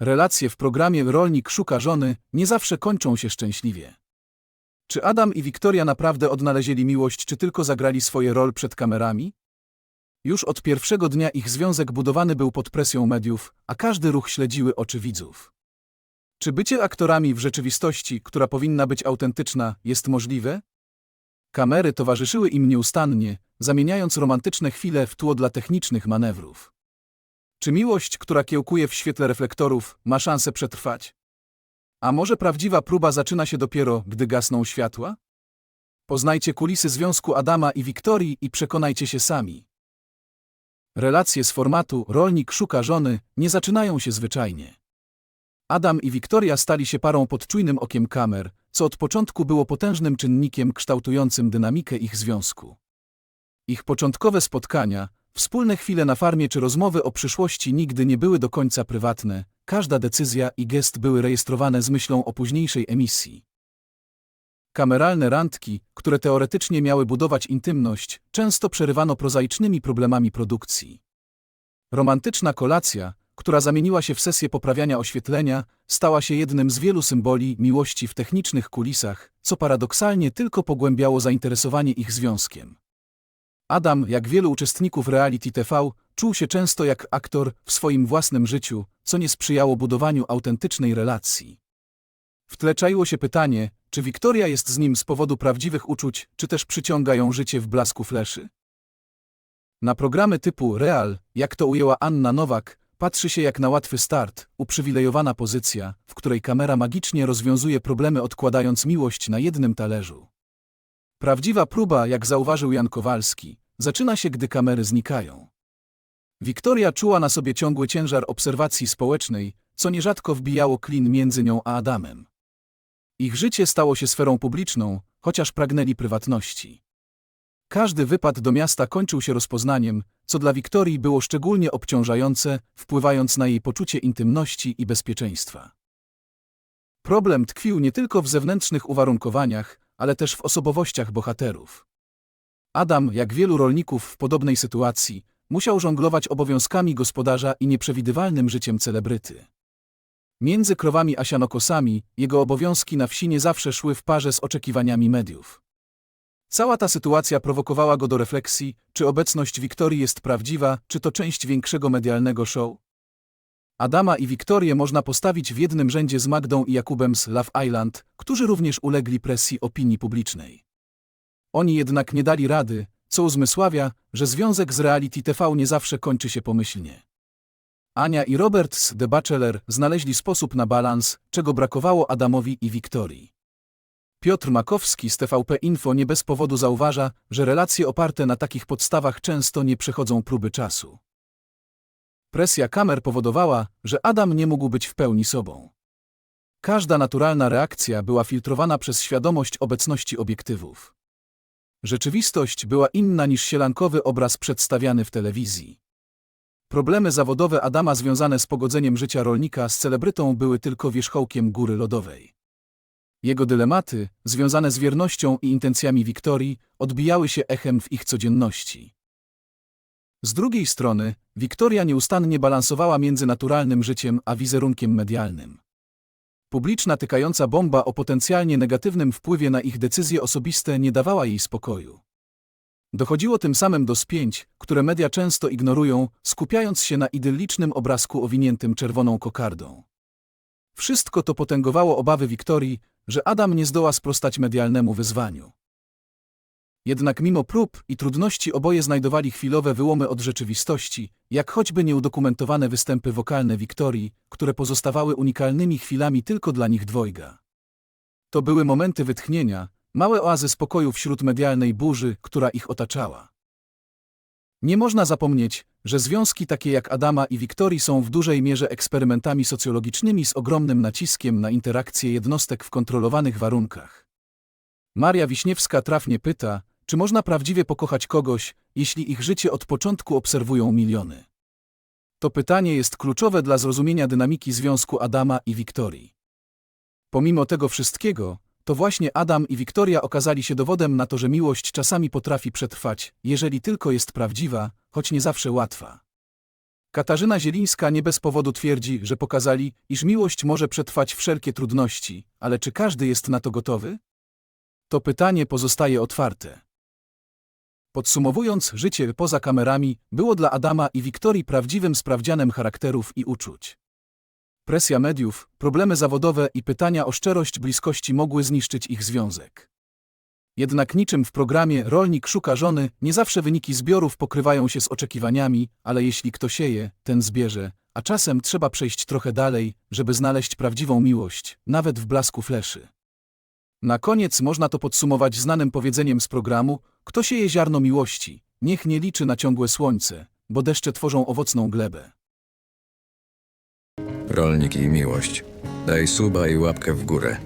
Relacje w programie Rolnik szuka żony nie zawsze kończą się szczęśliwie. Czy Adam i Wiktoria naprawdę odnaleźli miłość, czy tylko zagrali swoje rol przed kamerami? Już od pierwszego dnia ich związek budowany był pod presją mediów, a każdy ruch śledziły oczy widzów. Czy bycie aktorami w rzeczywistości, która powinna być autentyczna, jest możliwe? Kamery towarzyszyły im nieustannie, zamieniając romantyczne chwile w tło dla technicznych manewrów. Czy miłość, która kiełkuje w świetle reflektorów, ma szansę przetrwać? A może prawdziwa próba zaczyna się dopiero, gdy gasną światła? Poznajcie kulisy związku Adama i Wiktorii i przekonajcie się sami. Relacje z formatu Rolnik szuka żony nie zaczynają się zwyczajnie. Adam i Wiktoria stali się parą pod czujnym okiem kamer, co od początku było potężnym czynnikiem kształtującym dynamikę ich związku. Ich początkowe spotkania, wspólne chwile na farmie czy rozmowy o przyszłości nigdy nie były do końca prywatne, każda decyzja i gest były rejestrowane z myślą o późniejszej emisji. Kameralne randki, które teoretycznie miały budować intymność, często przerywano prozaicznymi problemami produkcji. Romantyczna kolacja, która zamieniła się w sesję poprawiania oświetlenia, stała się jednym z wielu symboli miłości w technicznych kulisach, co paradoksalnie tylko pogłębiało zainteresowanie ich związkiem. Adam, jak wielu uczestników reality TV, czuł się często jak aktor w swoim własnym życiu, co nie sprzyjało budowaniu autentycznej relacji. W tle czaiło się pytanie, czy Wiktoria jest z nim z powodu prawdziwych uczuć, czy też przyciąga ją życie w blasku fleszy? Na programy typu Real, jak to ujęła Anna Nowak, patrzy się jak na łatwy start, uprzywilejowana pozycja, w której kamera magicznie rozwiązuje problemy odkładając miłość na jednym talerzu. Prawdziwa próba, jak zauważył Jan Kowalski, zaczyna się, gdy kamery znikają. Wiktoria czuła na sobie ciągły ciężar obserwacji społecznej, co nierzadko wbijało klin między nią a Adamem. Ich życie stało się sferą publiczną, chociaż pragnęli prywatności. Każdy wypad do miasta kończył się rozpoznaniem, co dla Wiktorii było szczególnie obciążające, wpływając na jej poczucie intymności i bezpieczeństwa. Problem tkwił nie tylko w zewnętrznych uwarunkowaniach, ale też w osobowościach bohaterów. Adam, jak wielu rolników w podobnej sytuacji, musiał żonglować obowiązkami gospodarza i nieprzewidywalnym życiem celebryty. Między krowami a sianokosami jego obowiązki na wsi nie zawsze szły w parze z oczekiwaniami mediów. Cała ta sytuacja prowokowała go do refleksji, czy obecność Wiktorii jest prawdziwa, czy to część większego medialnego show. Adama i Wiktorię można postawić w jednym rzędzie z Magdą i Jakubem z Love Island, którzy również ulegli presji opinii publicznej. Oni jednak nie dali rady, co uzmysławia, że związek z reality TV nie zawsze kończy się pomyślnie. Ania i Robert z The Bachelor znaleźli sposób na balans, czego brakowało Adamowi i Wiktorii. Piotr Makowski z TVP Info nie bez powodu zauważa, że relacje oparte na takich podstawach często nie przechodzą próby czasu. Presja kamer powodowała, że Adam nie mógł być w pełni sobą. Każda naturalna reakcja była filtrowana przez świadomość obecności obiektywów. Rzeczywistość była inna niż sielankowy obraz przedstawiany w telewizji. Problemy zawodowe Adama związane z pogodzeniem życia rolnika z celebrytą były tylko wierzchołkiem góry lodowej. Jego dylematy, związane z wiernością i intencjami Wiktorii, odbijały się echem w ich codzienności. Z drugiej strony, Wiktoria nieustannie balansowała między naturalnym życiem a wizerunkiem medialnym. Publiczna tykająca bomba o potencjalnie negatywnym wpływie na ich decyzje osobiste nie dawała jej spokoju. Dochodziło tym samym do spięć, które media często ignorują, skupiając się na idyllicznym obrazku owiniętym czerwoną kokardą. Wszystko to potęgowało obawy Wiktorii, że Adam nie zdoła sprostać medialnemu wyzwaniu. Jednak mimo prób i trudności oboje znajdowali chwilowe wyłomy od rzeczywistości, jak choćby nieudokumentowane występy wokalne Wiktorii, które pozostawały unikalnymi chwilami tylko dla nich dwojga. To były momenty wytchnienia, małe oazy spokoju wśród medialnej burzy, która ich otaczała. Nie można zapomnieć, że związki takie jak Adama i Wiktorii są w dużej mierze eksperymentami socjologicznymi z ogromnym naciskiem na interakcje jednostek w kontrolowanych warunkach. Maria Wiśniewska trafnie pyta, czy można prawdziwie pokochać kogoś, jeśli ich życie od początku obserwują miliony. To pytanie jest kluczowe dla zrozumienia dynamiki związku Adama i Wiktorii. Pomimo tego wszystkiego, to właśnie Adam i Wiktoria okazali się dowodem na to, że miłość czasami potrafi przetrwać, jeżeli tylko jest prawdziwa, choć nie zawsze łatwa. Katarzyna Zielińska nie bez powodu twierdzi, że pokazali, iż miłość może przetrwać wszelkie trudności, ale czy każdy jest na to gotowy? To pytanie pozostaje otwarte. Podsumowując, życie poza kamerami było dla Adama i Wiktorii prawdziwym sprawdzianem charakterów i uczuć. Presja mediów, problemy zawodowe i pytania o szczerość bliskości mogły zniszczyć ich związek. Jednak niczym w programie Rolnik szuka żony, nie zawsze wyniki zbiorów pokrywają się z oczekiwaniami, ale jeśli kto sieje, ten zbierze, a czasem trzeba przejść trochę dalej, żeby znaleźć prawdziwą miłość, nawet w blasku fleszy. Na koniec można to podsumować znanym powiedzeniem z programu: Kto sieje ziarno miłości, niech nie liczy na ciągłe słońce, bo deszcze tworzą owocną glebę. Rolnik i miłość. Daj suba i łapkę w górę.